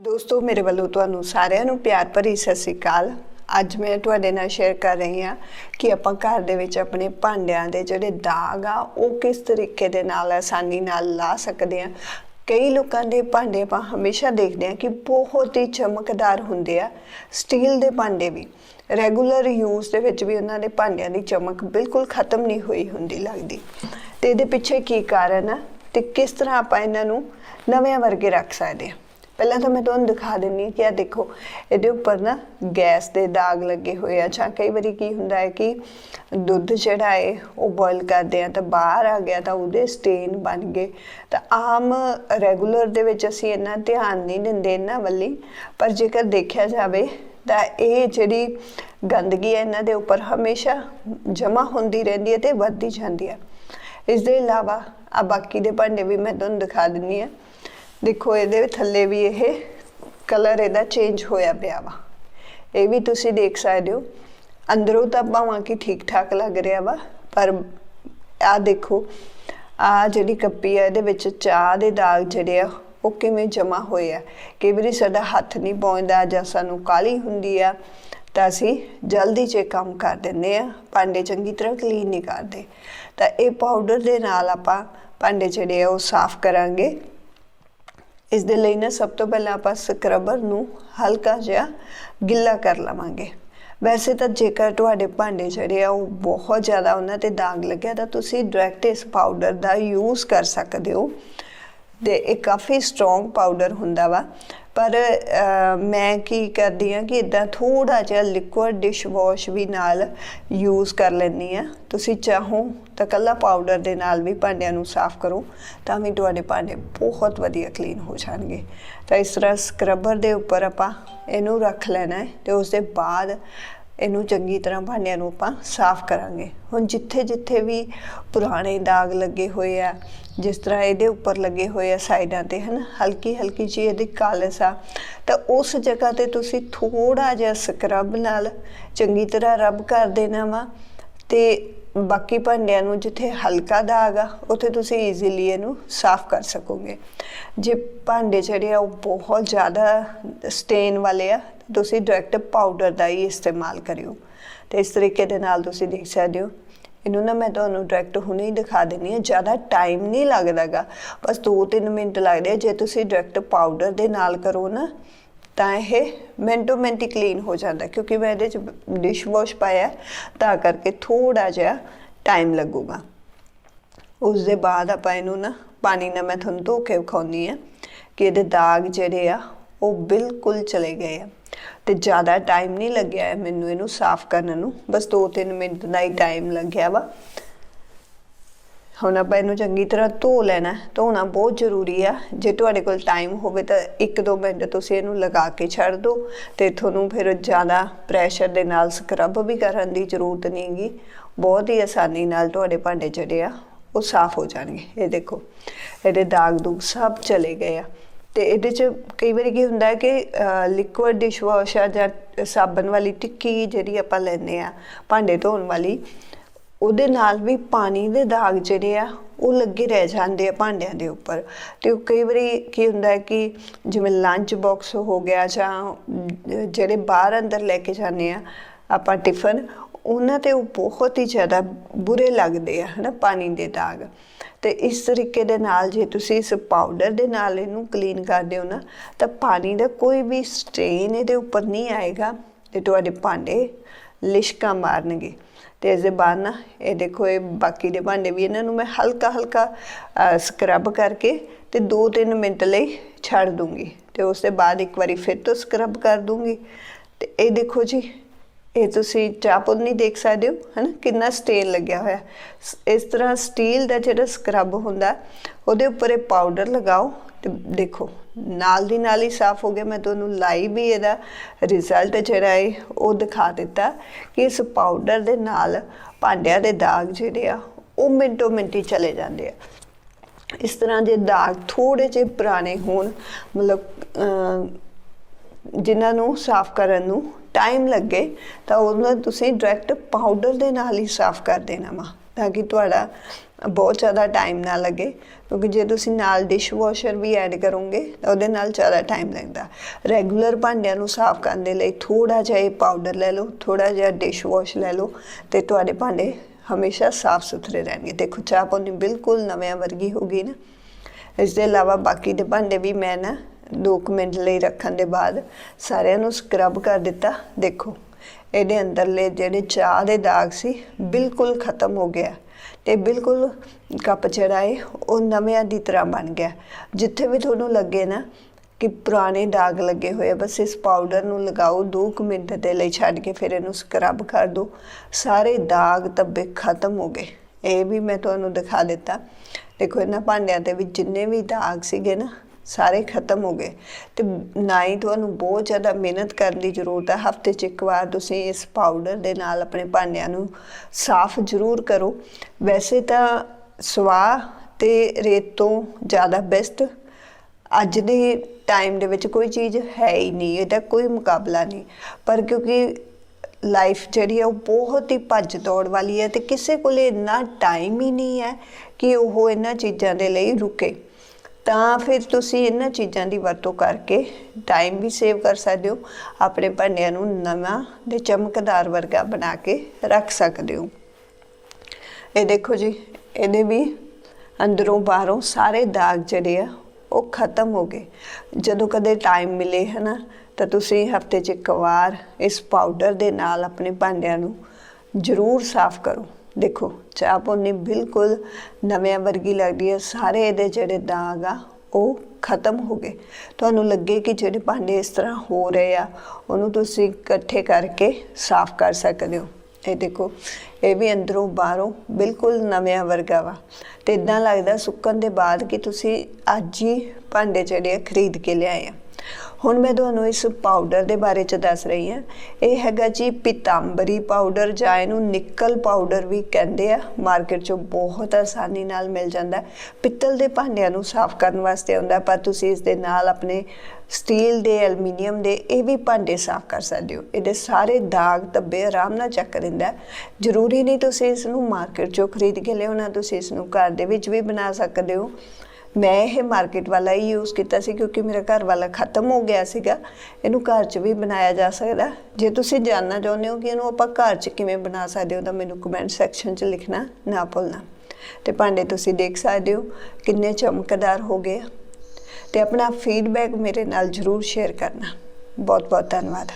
ਦੋਸਤੋ, ਮੇਰੇ ਵੱਲੋਂ ਤੁਹਾਨੂੰ ਸਾਰਿਆਂ ਨੂੰ ਪਿਆਰ ਭਰੀ ਸਤਿ ਸ੍ਰੀ ਅਕਾਲ। ਅੱਜ ਮੈਂ ਤੁਹਾਡੇ ਨਾਲ ਸ਼ੇਅਰ ਕਰ ਰਹੀ ਹਾਂ ਕਿ ਆਪਾਂ ਘਰ ਦੇ ਵਿੱਚ ਆਪਣੇ ਭਾਂਡਿਆਂ ਦੇ ਜਿਹੜੇ ਦਾਗ ਆ, ਉਹ ਕਿਸ ਤਰੀਕੇ ਦੇ ਨਾਲ ਆਸਾਨੀ ਨਾਲ ਲਾ ਸਕਦੇ ਆ ਕਈ ਲੋਕਾਂ ਦੇ ਭਾਂਡੇ ਆਪਾਂ ਹਮੇਸ਼ਾ ਦੇਖਦੇ ਆ ਕਿ ਬਹੁਤ ਹੀ ਚਮਕਦਾਰ ਹੁੰਦੇ ਆ, ਸਟੀਲ ਦੇ ਭਾਂਡੇ ਵੀ। ਰੈਗੂਲਰ ਯੂਜ਼ ਦੇ ਵਿੱਚ ਵੀ ਉਹਨਾਂ ਦੇ ਭਾਂਡਿਆਂ ਦੀ ਚਮਕ ਬਿਲਕੁਲ ਖਤਮ ਨਹੀਂ ਹੋਈ ਹੁੰਦੀ ਲੱਗਦੀ। ਤੇ ਇਹਦੇ ਪਿੱਛੇ ਕੀ ਕਾਰਨ ਆ ਤੇ ਕਿਸ ਤਰ੍ਹਾਂ ਆਪਾਂ ਇਹਨਾਂ ਨੂੰ ਨਵੇਂ ਵਰਗੇ ਰੱਖ ਸਕਦੇ ਆ ਪਹਿਲਾਂ ਤਾਂ ਮੈਂ ਤੁਹਾਨੂੰ ਦਿਖਾ ਦਿੰਨੀ ਹਾਂ ਕਿ ਆ ਦੇਖੋ, ਇਹਦੇ ਉੱਪਰ ਨਾ ਗੈਸ ਦੇ ਦਾਗ ਲੱਗੇ ਹੋਏ ਆ। ਜਾਂ ਕਈ ਵਾਰੀ ਕੀ ਹੁੰਦਾ ਹੈ ਕਿ ਦੁੱਧ ਜਿਹੜਾ ਹੈ, ਉਹ ਬੋਇਲ ਕਰਦੇ ਆ, ਤਾਂ ਬਾਹਰ ਆ ਗਿਆ, ਤਾਂ ਉਹਦੇ ਸਟੇਨ ਬਣ ਗਏ। ਤਾਂ ਆਮ ਰੈਗੂਲਰ ਦੇ ਵਿੱਚ ਅਸੀਂ ਇੰਨਾ ਧਿਆਨ ਨਹੀਂ ਦਿੰਦੇ ਇਹਨਾਂ ਵੱਲੀ। ਪਰ ਜੇਕਰ ਦੇਖਿਆ ਜਾਵੇ, ਤਾਂ ਇਹ ਜਿਹੜੀ ਗੰਦਗੀ ਹੈ, ਇਹਨਾਂ ਦੇ ਉੱਪਰ ਹਮੇਸ਼ਾ ਜਮ੍ਹਾਂ ਹੁੰਦੀ ਰਹਿੰਦੀ ਹੈ ਤੇ ਵੱਧਦੀ ਜਾਂਦੀ ਹੈ। ਇਸ ਦੇ ਇਲਾਵਾ ਆ ਬਾਕੀ ਦੇ ਭਾਂਡੇ ਵੀ ਮੈਂ ਤੁਹਾਨੂੰ ਦਿਖਾ ਦਿੰਨੀ ਆ ਦੇਖੋ, ਇਹਦੇ ਥੱਲੇ ਵੀ ਇਹ ਕਲਰ ਇਹਦਾ ਚੇਂਜ ਹੋਇਆ ਪਿਆ ਵਾ। ਇਹ ਵੀ ਤੁਸੀਂ ਦੇਖ ਸਕਦੇ ਹੋ। ਅੰਦਰੋਂ ਤਾਂ ਭਾਵਾਂ ਕਿ ਠੀਕ ਠਾਕ ਲੱਗ ਰਿਹਾ ਵਾ, ਪਰ ਆ ਦੇਖੋ ਆ ਜਿਹੜੀ ਕੱਪੀ ਆ, ਇਹਦੇ ਵਿੱਚ ਚਾਹ ਦੇ ਦਾਗ ਜਿਹੜੇ ਆ, ਉਹ ਕਿਵੇਂ ਜਮਾ ਹੋਏ ਆ। ਕਈ ਵਾਰੀ ਸਾਡਾ ਹੱਥ ਨਹੀਂ ਪਹੁੰਚਦਾ, ਜਾਂ ਸਾਨੂੰ ਕਾਲੀ ਹੁੰਦੀ ਆ, ਤਾਂ ਅਸੀਂ ਜਲਦੀ 'ਚ ਇਹ ਕੰਮ ਕਰ ਦਿੰਦੇ ਆ, ਭਾਂਡੇ ਚੰਗੀ ਤਰ੍ਹਾਂ ਕਲੀਨ ਨਹੀਂ ਕਰਦੇ। ਤਾਂ ਇਹ ਪਾਊਡਰ ਦੇ ਨਾਲ ਆਪਾਂ ਭਾਂਡੇ ਜਿਹੜੇ ਆ, ਉਹ ਸਾਫ਼ ਕਰਾਂਗੇ। ਇਸ ਦੇ ਲਈ ਨਾ ਸਭ ਤੋਂ ਪਹਿਲਾਂ ਆਪਾਂ ਸਕਰਬਰ ਨੂੰ ਹਲਕਾ ਜਿਹਾ ਗਿੱਲਾ ਕਰ ਲਵਾਂਗੇ। ਵੈਸੇ ਤਾਂ ਜੇਕਰ ਤੁਹਾਡੇ ਭਾਂਡੇ ਜਿਹੜੇ ਆ ਉਹ ਬਹੁਤ ਜ਼ਿਆਦਾ ਉਹਨਾਂ ਤੇ ਦਾਗ ਲੱਗਿਆ ਤਾਂ ਤੁਸੀਂ ਡਾਇਰੈਕਟ ਇਸ ਪਾਊਡਰ ਦਾ ਯੂਜ਼ ਕਰ ਸਕਦੇ ਹੋ। ਤੇ ਇਹ ਕਾਫੀ ਸਟਰੋਂਗ ਪਾਊਡਰ ਹੁੰਦਾ ਵਾ। ਪਰ ਮੈਂ ਕੀ ਕਰਦੀ ਆ ਕਿ ਇਦਾਂ ਥੋੜਾ ਜਿਹਾ ਲਿਕੁਇਡ ਡਿਸ਼ ਵਾਸ਼ ਵੀ ਨਾਲ ਯੂਜ਼ ਕਰ ਲੈਂਦੀ ਆ ਤੁਸੀਂ ਚਾਹੋ ਤਾਂ ਕੱਲਾ ਪਾਊਡਰ ਦੇ ਨਾਲ ਵੀ ਭਾਂਡਿਆਂ ਨੂੰ ਸਾਫ਼ ਕਰੋ, ਤਾਂ ਵੀ ਤੁਹਾਡੇ ਭਾਂਡੇ ਬਹੁਤ ਵਧੀਆ ਕਲੀਨ ਹੋ ਜਾਣਗੇ। ਤਾਂ ਇਸ ਤਰ੍ਹਾਂ ਸਕਰਬਰ ਦੇ ਉੱਪਰ ਆਪਾਂ ਇਹਨੂੰ ਰੱਖ ਲੈਣਾ ਹੈ ਤੇ ਉਸ ਦੇ ਬਾਅਦ ਇਹਨੂੰ ਚੰਗੀ ਤਰ੍ਹਾਂ ਭਾਂਡਿਆਂ ਨੂੰ ਆਪਾਂ ਸਾਫ਼ ਕਰਾਂਗੇ। ਹੁਣ ਜਿੱਥੇ ਜਿੱਥੇ ਵੀ ਪੁਰਾਣੇ ਦਾਗ ਲੱਗੇ ਹੋਏ ਆ, ਜਿਸ ਤਰ੍ਹਾਂ ਇਹਦੇ ਉੱਪਰ ਲੱਗੇ ਹੋਏ ਆ ਸਾਈਡਾਂ ਤੇ, ਹਨ, ਹਲਕੀ ਹਲਕੀ ਜਿਹੀ ਇਹਦੀ ਕਾਲਸ ਆ, ਤਾਂ ਉਸ ਜਗ੍ਹਾ ਤੇ ਤੁਸੀਂ ਥੋੜਾ ਜਿਹਾ ਸਕਰਬ ਨਾਲ ਚੰਗੀ ਤਰ੍ਹਾਂ ਰਬ ਕਰ ਦੇਣਾ ਵਾ ਤੇ ਬਾਕੀ ਭਾਂਡਿਆਂ ਨੂੰ ਜਿੱਥੇ ਹਲਕਾ ਦਾਗ ਆ, ਉੱਥੇ ਤੁਸੀਂ ਈਜ਼ੀਲੀ ਇਹਨੂੰ ਸਾਫ਼ ਕਰ ਸਕੋਗੇ। ਜੇ ਭਾਂਡੇ ਜਿਹੜੇ ਆ, ਉਹ ਬਹੁਤ ਜ਼ਿਆਦਾ ਸਟੇਨ ਵਾਲੇ ਆ, ਤੁਸੀਂ ਡਾਇਰੈਕਟ ਪਾਊਡਰ ਦਾ ਹੀ ਇਸਤੇਮਾਲ ਕਰਿਓ। ਤੇ ਇਸ ਤਰੀਕੇ ਦੇ ਨਾਲ ਤੁਸੀਂ ਦੇਖ ਸਕਦੇ ਹੋ। ਇਹਨੂੰ ਨਾ ਮੈਂ ਤੁਹਾਨੂੰ ਡਾਇਰੈਕਟ ਹੁਣੇ ਹੀ ਦਿਖਾ ਦਿੰਨੀ ਆ ਜ਼ਿਆਦਾ ਟਾਈਮ ਨਹੀਂ ਲੱਗਦਾਗਾ। ਬਸ 2-3 ਮਿੰਟ ਲੱਗਦੇ ਆ, ਜੇ ਤੁਸੀਂ ਡਾਇਰੈਕਟ ਪਾਊਡਰ ਦੇ ਨਾਲ ਕਰੋ ਨਾ ਤਾਂ ਇਹ ਮਿੰਟੋ ਮਿੰਟ ਹੀ ਕਲੀਨ ਹੋ ਜਾਂਦਾ, ਕਿਉਂਕਿ ਮੈਂ ਇਹਦੇ ਚ ਡਿਸ਼ ਵਾਸ਼ ਪਾਇਆ, ਤਾਂ ਕਰਕੇ ਥੋੜਾ ਜਿਹਾ ਟਾਈਮ ਲੱਗੂਗਾ। ਉਸ ਦੇ ਬਾਅਦ ਆਪਾਂ ਇਹਨੂੰ ਨਾ, ਪਾਣੀ ਨਾਲ ਮੈਂ ਤੁਹਾਨੂੰ ਧੋ ਕੇ ਵਿਖਾਉਂਦੀ ਆ ਕਿ ਇਹਦੇ ਦਾਗ ਜਿਹੜੇ ਆ, ਉਹ ਬਿਲਕੁਲ ਚਲੇ ਗਏ ਆ। ਤੇ ਜ਼ਿਆਦਾ ਟਾਈਮ ਨਹੀਂ ਲੱਗਿਆ ਮੈਨੂੰ ਇਹਨੂੰ ਸਾਫ਼ ਕਰਨ ਨੂੰ, ਬਸ 2-3 ਮਿੰਟ ਦਾ ਹੀ ਟਾਈਮ ਲੱਗਿਆ ਵਾ। ਹੁਣ ਆਪਾਂ ਇਹਨੂੰ ਚੰਗੀ ਤਰ੍ਹਾਂ ਧੋ ਲੈਣਾ ਧੋਣਾ ਬਹੁਤ ਜ਼ਰੂਰੀ ਆ। ਜੇ ਤੁਹਾਡੇ ਕੋਲ ਟਾਈਮ ਹੋਵੇ ਤਾਂ 1-2 ਮਿੰਟ ਤੁਸੀਂ ਇਹਨੂੰ ਲਗਾ ਕੇ ਛੱਡ ਦਿਓ ਤੇ ਤੁਹਾਨੂੰ ਫਿਰ ਜ਼ਿਆਦਾ ਪ੍ਰੈਸ਼ਰ ਦੇ ਨਾਲ ਸਕਰਬ ਵੀ ਕਰਨ ਦੀ ਜ਼ਰੂਰਤ ਨਹੀਂਗੀ ਬਹੁਤ ਹੀ ਆਸਾਨੀ ਨਾਲ ਤੁਹਾਡੇ ਭਾਂਡੇ ਜਿਹੜੇ ਆ, ਉਹ ਸਾਫ਼ ਹੋ ਜਾਣਗੇ। ਇਹ ਦੇਖੋ, ਇਹਦੇ ਦਾਗ ਦੂਗ ਸਭ ਚਲੇ ਗਏ ਆ। ਤੇ ਇਹਦੇ ਚ ਕਈ ਵਾਰੀ ਕੀ ਹੁੰਦਾ ਹੈ ਕਿ ਲਿਕੁਇਡ ਡਿਸ਼ ਵਾਸ਼ ਆ ਜਾਂ ਸਾਬਣ ਵਾਲੀ ਟਿੱਕੀ ਜਿਹੜੀ ਆਪਾਂ ਲੈਂਦੇ ਆ, ਭਾਂਡੇ ਧੋਣ ਵਾਲੀ ਉਹਦੇ ਨਾਲ ਵੀ ਪਾਣੀ ਦੇ ਦਾਗ ਜਿਹੜੇ ਆ, ਉਹ ਲੱਗੇ ਰਹਿ ਜਾਂਦੇ ਆ ਭਾਂਡਿਆਂ ਦੇ ਉੱਪਰ। ਤੇ ਉਹ ਕਈ ਵਾਰੀ ਕੀ ਹੁੰਦਾ ਹੈ ਕਿ ਜਿਵੇਂ ਲੰਚ ਬਾਕਸ ਹੋ ਗਿਆ ਜਾਂ ਜਿਹੜੇ ਬਾਹਰ ਅੰਦਰ ਲੈ ਕੇ ਜਾਂਦੇ ਆ ਆਪਾਂ ਟਿਫਨ ਉਹਨਾਂ ਤੇ ਉਹ ਬਹੁਤ ਹੀ ਜ਼ਿਆਦਾ ਬੁਰੇ ਲੱਗਦੇ ਆ, ਹਨਾ, ਪਾਣੀ ਦੇ ਦਾਗ। ਤੇ ਇਸ ਤਰੀਕੇ ਦੇ ਨਾਲ ਜੇ ਤੁਸੀਂ ਇਸ ਪਾਊਡਰ ਦੇ ਨਾਲ ਇਹਨੂੰ ਕਲੀਨ ਕਰਦੇ ਹੋ ਨਾ, ਤਾਂ ਪਾਣੀ ਦਾ ਕੋਈ ਵੀ ਸਟੇਨ ਇਹਦੇ ਉੱਪਰ ਨਹੀਂ ਆਏਗਾ ਤੇ ਤੁਹਾਡੇ ਭਾਂਡੇ ਲਿਸ਼ਕਾ ਮਾਰਨਗੇ। ਤੇ ਇਸ ਦੇ ਬਾਅਦ ਨਾ ਇਹ ਦੇਖੋ, ਇਹ ਬਾਕੀ ਦੇ ਭਾਂਡੇ ਵੀ ਇਹਨਾਂ ਨੂੰ ਮੈਂ ਹਲਕਾ ਹਲਕਾ ਸਕਰਬ ਕਰਕੇ ਤੇ 2-3 ਮਿੰਟ ਲਈ ਛੱਡ ਦੂੰਗੀ। ਤੇ ਉਸ ਦੇ ਬਾਅਦ ਇੱਕ ਵਾਰੀ ਫਿਰ ਤੋਂ ਸਕਰਬ ਕਰ ਦੂੰਗੀ। ਤੇ ਇਹ ਦੇਖੋ ਜੀ, ਇਹ ਤੁਸੀਂ ਚਾਪਲ ਨਹੀਂ ਦੇਖ ਸਕਦੇ ਹੋ, ਹਨਾ? ਕਿੰਨਾ ਸਟੇਨ ਲੱਗਿਆ ਹੋਇਆ। ਸ- ਇਸ ਤਰ੍ਹਾਂ ਸਟੀਲ ਦਾ ਜਿਹੜਾ ਸਕਰਬ ਹੁੰਦਾ, ਉਹਦੇ ਉੱਪਰ ਇਹ ਪਾਊਡਰ ਲਗਾਓ ਤੇ ਦੇਖੋ। ਨਾਲ ਦੀ ਨਾਲ ਹੀ ਸਾਫ਼ ਹੋ ਗਿਆ। ਮੈਂ ਤੁਹਾਨੂੰ ਲਾਈਵ ਹੀ ਇਹਦਾ ਰਿਜ਼ਲਟ ਜਿਹੜਾ ਹੈ ਉਹ ਦਿਖਾ ਦਿੱਤਾ ਕਿ ਇਸ ਪਾਊਡਰ ਦੇ ਨਾਲ ਭਾਂਡਿਆਂ ਦੇ ਦਾਗ ਜਿਹੜੇ ਆ ਉਹ ਮਿੰਟੋ ਮਿੰਟੀ ਚਲੇ ਜਾਂਦੇ ਆ। ਇਸ ਤਰ੍ਹਾਂ ਦੇ ਦਾਗ ਥੋੜੇ ਜਿਹੇ ਪੁਰਾਣੇ ਹੋਣ ਮਤਲਬ ਅਮ, ਜਿਨ੍ਹਾਂ ਨੂੰ ਸਾਫ਼ ਕਰਨ ਨੂੰ ਟਾਈਮ ਲੱਗੇ ਤਾਂ ਉਹਨਾਂ ਤੁਸੀਂ ਡਾਇਰੈਕਟ ਪਾਊਡਰ ਦੇ ਨਾਲ ਹੀ ਸਾਫ਼ ਕਰ ਦੇਣਾ ਵਾ। ਤਾਂ ਕਿ ਤੁਹਾਡਾ ਬਹੁਤ ਜ਼ਿਆਦਾ ਟਾਈਮ ਨਾ ਲੱਗੇ, ਕਿਉਂਕਿ ਜੇ ਤੁਸੀਂ ਨਾਲ ਡਿਸ਼ ਵਾਸ਼ਰ ਵੀ ਐਡ ਕਰੋਗੇ, ਤਾਂ ਉਹਦੇ ਨਾਲ ਜ਼ਿਆਦਾ ਟਾਈਮ ਲੱਗਦਾ। ਰੈਗੂਲਰ ਭਾਂਡਿਆਂ ਨੂੰ ਸਾਫ਼ ਕਰਨ ਦੇ ਲਈ ਥੋੜਾ ਜਿਹਾ ਇਹ ਪਾਊਡਰ ਲੈ ਲਓ ਥੋੜਾ ਜਿਹਾ ਡਿਸ਼ ਵਾਸ਼ ਲੈ ਲਓ, ਤੇ ਤੁਹਾਡੇ ਭਾਂਡੇ ਹਮੇਸ਼ਾ ਸਾਫ਼ ਸੁਥਰੇ ਰਹਿਣਗੇ। ਦੇਖੋ, ਚਾਹ ਪਾਣੀ ਬਿਲਕੁਲ ਨਵਿਆਂ ਵਰਗੀ ਹੋ ਗਈ ਨਾ। ਇਸ ਦੇ ਇਲਾਵਾ ਬਾਕੀ ਦੇ ਭਾਂਡੇ ਵੀ ਮੈਂ ਨਾ 2 ਮਿੰਟ ਲਈ ਰੱਖਣ ਦੇ ਬਾਅਦ ਸਾਰਿਆਂ ਨੂੰ ਸਕਰਬ ਕਰ ਦਿੱਤਾ। ਦੇਖੋ ਇਹਦੇ ਅੰਦਰਲੇ ਜਿਹੜੇ ਚਾਹ ਦੇ ਦਾਗ ਸੀ, ਬਿਲਕੁਲ ਖਤਮ ਹੋ ਗਿਆ ਤੇ ਬਿਲਕੁਲ ਕੱਪ ਜਿਹੜਾ ਹੈ ਉਹ ਨਵਿਆਂ ਦੀ ਤਰ੍ਹਾਂ ਬਣ ਗਿਆ। ਜਿੱਥੇ ਵੀ ਤੁਹਾਨੂੰ ਲੱਗੇ ਨਾ ਕਿ ਪੁਰਾਣੇ ਦਾਗ ਲੱਗੇ ਹੋਏ ਆ, ਬਸ ਇਸ ਪਾਊਡਰ ਨੂੰ ਲਗਾਓ 2 ਮਿੰਟ ਦੇ ਲਈ ਛੱਡ ਕੇ ਫਿਰ ਇਹਨੂੰ ਸਕਰਬ ਕਰ ਦਿਓ ਸਾਰੇ ਦਾਗ ਧੱਬੇ ਖਤਮ ਹੋ ਗਏ। ਇਹ ਵੀ ਮੈਂ ਤੁਹਾਨੂੰ ਦਿਖਾ ਦਿੱਤਾ। ਦੇਖੋ ਇਹਨਾਂ ਭਾਂਡਿਆਂ ਦੇ ਵਿੱਚ ਜਿੰਨੇ ਵੀ ਦਾਗ ਸੀਗੇ ਨਾ ਸਾਰੇ ਖਤਮ ਹੋ ਗਏ। ਤੇ ਨਾ ਹੀ ਤੁਹਾਨੂੰ ਬਹੁਤ ਜ਼ਿਆਦਾ ਮਿਹਨਤ ਕਰਨ ਦੀ ਜ਼ਰੂਰਤ ਹੈ ਹਫ਼ਤੇ 'ਚ ਇੱਕ ਵਾਰ ਤੁਸੀਂ ਇਸ ਪਾਊਡਰ ਦੇ ਨਾਲ ਆਪਣੇ ਭਾਂਡਿਆਂ ਨੂੰ ਸਾਫ਼ ਜ਼ਰੂਰ ਕਰੋ। ਵੈਸੇ ਤਾਂ ਸਵਾਹ ਤੇ ਰੇਤ ਤੋਂ ਜ਼ਿਆਦਾ ਬੈਸਟ ਅੱਜ ਦੇ ਟਾਈਮ ਦੇ ਵਿੱਚ ਕੋਈ ਚੀਜ਼ ਹੈ ਹੀ ਨਹੀਂ, ਇਹਦਾ ਕੋਈ ਮੁਕਾਬਲਾ ਨਹੀਂ। ਪਰ ਕਿਉਂਕਿ ਲਾਈਫ ਜਿਹੜੀ ਹੈ ਉਹ ਬਹੁਤ ਹੀ ਭੱਜ ਦੌੜ ਵਾਲੀ ਹੈ ਤੇ ਕਿਸੇ ਕੋਲੇ ਇੰਨਾ ਟਾਈਮ ਹੀ ਨਹੀਂ ਹੈ ਕਿ ਉਹ ਇਹਨਾਂ ਚੀਜ਼ਾਂ ਦੇ ਲਈ ਰੁਕੇ। ਤਾਂ ਫਿਰ ਤੁਸੀਂ ਇਹਨਾਂ ਚੀਜ਼ਾਂ ਦੀ ਵਰਤੋਂ ਕਰਕੇ ਟਾਈਮ ਵੀ ਸੇਵ ਕਰ ਸਕਦੇ ਹੋ, ਆਪਣੇ ਭਾਂਡਿਆਂ ਨੂੰ ਨਵਾਂ ਤੇ ਚਮਕਦਾਰ ਵਰਗਾ ਬਣਾ ਕੇ ਰੱਖ ਸਕਦੇ ਹੋ। ਇਹ ਦੇਖੋ ਜੀ, ਇਹਦੇ ਵੀ ਅੰਦਰੋਂ ਬਾਹਰੋਂ ਸਾਰੇ ਦਾਗ ਜਿਹੜੇ ਆ, ਉਹ ਖਤਮ ਹੋ ਗਏ। ਜਦੋਂ ਕਦੇ ਟਾਈਮ ਮਿਲੇ, ਹਨਾ, ਤਾਂ ਤੁਸੀਂ ਹਫ਼ਤੇ 'ਚ ਇੱਕ ਵਾਰ ਇਸ ਪਾਊਡਰ ਦੇ ਨਾਲ ਆਪਣੇ ਭਾਂਡਿਆਂ ਨੂੰ ਜ਼ਰੂਰ ਸਾਫ਼ ਕਰੋ। ਦੇਖੋ ਚਾਹ ਪੋਨੀ ਬਿਲਕੁਲ ਨਵਿਆਂ ਵਰਗੀ ਲੱਗਦੀ ਹੈ। ਸਾਰੇ ਇਹਦੇ ਜਿਹੜੇ ਦਾਗ ਆ, ਉਹ ਖਤਮ ਹੋ ਗਏ। ਤੁਹਾਨੂੰ ਲੱਗੇ ਕਿ ਜਿਹੜੇ ਭਾਂਡੇ ਇਸ ਤਰ੍ਹਾਂ ਹੋ ਰਹੇ ਆ, ਉਹਨੂੰ ਤੁਸੀਂ ਇਕੱਠੇ ਕਰਕੇ ਸਾਫ਼ ਕਰ ਸਕਦੇ ਹੋ। ਇਹ ਦੇਖੋ, ਇਹ ਵੀ ਅੰਦਰੋਂ ਬਾਹਰੋਂ ਬਿਲਕੁਲ ਨਵਿਆਂ ਵਰਗਾ ਵਾ। ਤੇ ਇਦਾਂ ਲੱਗਦਾ ਸੁੱਕਣ ਦੇ ਬਾਅਦ ਕਿ ਤੁਸੀਂ ਅੱਜ ਹੀ ਭਾਂਡੇ ਜਿਹੜੇ ਆ ਖਰੀਦ ਕੇ ਲਿਆਏ ਆ। ਹੁਣ ਮੈਂ ਤੁਹਾਨੂੰ ਇਸ ਪਾਊਡਰ ਦੇ ਬਾਰੇ ਚ ਦੱਸ ਰਹੀ ਹਾਂ। ਇਹ ਹੈਗਾ ਜੀ ਪਿਤਾੰਬਰੀ ਪਾਊਡਰ ਜਾਂ ਇਹਨੂੰ ਨਿੱਕਲ ਪਾਊਡਰ ਵੀ ਕਹਿੰਦੇ ਆ। ਮਾਰਕੀਟ 'ਚੋਂ ਬਹੁਤ ਆਸਾਨੀ ਨਾਲ ਮਿਲ ਜਾਂਦਾ ਪਿੱਤਲ ਦੇ ਭਾਂਡਿਆਂ ਨੂੰ ਸਾਫ਼ ਕਰਨ ਵਾਸਤੇ ਆਉਂਦਾ ਪਰ ਤੁਸੀਂ ਇਸ ਦੇ ਨਾਲ ਆਪਣੇ ਸਟੀਲ ਦੇ ਐਲੂਮੀਨੀਅਮ ਦੇ ਇਹ ਵੀ ਭਾਂਡੇ ਸਾਫ਼ ਕਰ ਸਕਦੇ ਹੋ। ਇਹਦੇ ਸਾਰੇ ਦਾਗ ਧੱਬੇ ਆਰਾਮ ਨਾਲ ਚੱਕ ਦਿੰਦਾ ਜ਼ਰੂਰੀ ਨਹੀਂ ਤੁਸੀਂ ਇਸ ਨੂੰ ਮਾਰਕੀਟ 'ਚੋਂ ਖਰੀਦ ਕੇ ਲਿਆਉਣਾ, ਤੁਸੀਂ ਇਸ ਨੂੰ ਘਰ ਦੇ ਵਿੱਚ ਵੀ ਬਣਾ ਸਕਦੇ ਹੋ। ਮੈਂ ਇਹ ਮਾਰਕੀਟ ਵਾਲਾ ਹੀ ਯੂਜ਼ ਕੀਤਾ ਸੀ ਕਿਉਂਕਿ ਮੇਰਾ ਘਰ ਵਾਲਾ ਖਤਮ ਹੋ ਗਿਆ ਸੀਗਾ। ਇਹਨੂੰ ਘਰ 'ਚ ਵੀ ਬਣਾਇਆ ਜਾ ਸਕਦਾ। ਜੇ ਤੁਸੀਂ ਜਾਣਨਾ ਚਾਹੁੰਦੇ ਹੋ ਕਿ ਇਹਨੂੰ ਆਪਾਂ ਘਰ 'ਚ ਕਿਵੇਂ ਬਣਾ ਸਕਦੇ ਹੋ, ਤਾਂ ਮੈਨੂੰ ਕਮੈਂਟ ਸੈਕਸ਼ਨ 'ਚ ਲਿਖਣਾ, ਨਾ ਭੁੱਲਣਾ। ਤੇ ਭਾਂਡੇ ਤੁਸੀਂ ਦੇਖ ਸਕਦੇ ਹੋ ਕਿੰਨੇ ਚਮਕਦਾਰ ਹੋ ਗਏ ਆ। ਤੇ ਆਪਣਾ ਫੀਡਬੈਕ ਮੇਰੇ ਨਾਲ ਜਰੂਰ ਸ਼ੇਅਰ ਕਰਨਾ। ਬਹੁਤ ਬਹੁਤ ਧੰਨਵਾਦ।